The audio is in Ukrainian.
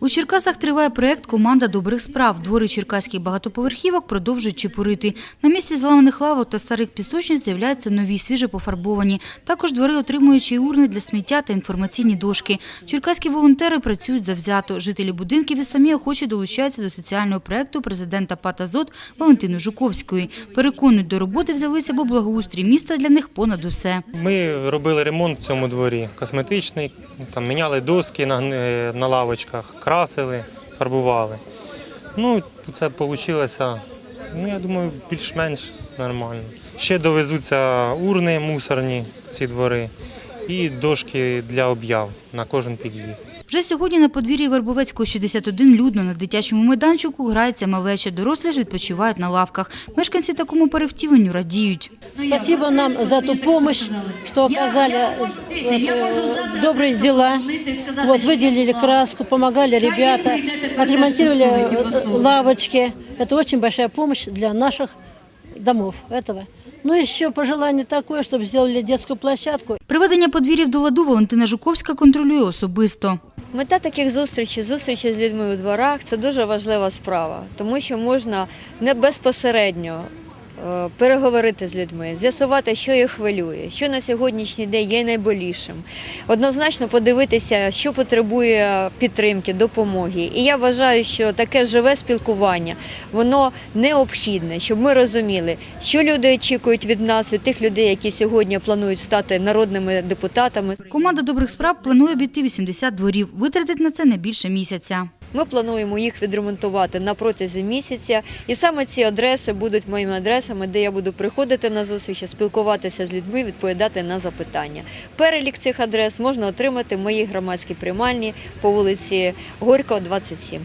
У Черкасах триває проект «Команда добрих справ». Двори черкаських багатоповерхівок продовжують чепурити. На місці зламаних лавок та старих пісочниць з'являються нові, свіже пофарбовані. Також двори отримують урни для сміття та інформаційні дошки. Черкаські волонтери працюють завзято. Жителі будинків і самі охоче долучаються до соціального проекту президента ПАТ «Азот» Валентини Жуковської. Переконують, до роботи взялися, бо благоустрій міста для них понад усе. Ми робили ремонт в цьому дворі, косметичний, там міняли доски на, на лавочках, красили, фарбували. Ну, це вийшло, ну, я думаю, більш-менш нормально. Ще довезуться урни мусорні в ці двори і дошки для об'яв на кожен під'їзд. Вже сьогодні на подвір'ї Вербовецького 61 людно на дитячому майданчику грається малеча. Дорослі ж відпочивають на лавках. Мешканці такому перевтіленню радіють. Спасибо нам за ту помощь, что оказали э, э, добрые дела. Вот, выделили краску, помогали ребята, отремонтировали э, лавочки. Это очень большая помощь для наших домов этого. Ну, еще пожелание такое, чтобы сделали детскую площадку Приведення подвір'їв до ладу Валентина Жуковська контролює особисто. Мета таких зустрічей, зустрічі з людьми у дворах це дуже важлива справа, тому що можна не безпосередньо переговорити з людьми, з'ясувати, що їх хвилює, що на сьогоднішній день є найболішим. Однозначно подивитися, що потребує підтримки, допомоги. І я вважаю, що таке живе спілкування воно необхідне, щоб ми розуміли, що люди очікують від нас, від тих людей, які сьогодні планують стати народними депутатами. Команда добрих справ планує обійти 80 дворів. Витратить на це не більше місяця. Ми плануємо їх відремонтувати на протязі місяця, і саме ці адреси будуть моїми адресами, де я буду приходити на зустрічі, спілкуватися з людьми, відповідати на запитання. Перелік цих адрес можна отримати в моїй громадській приймальні по вулиці Горького, 27.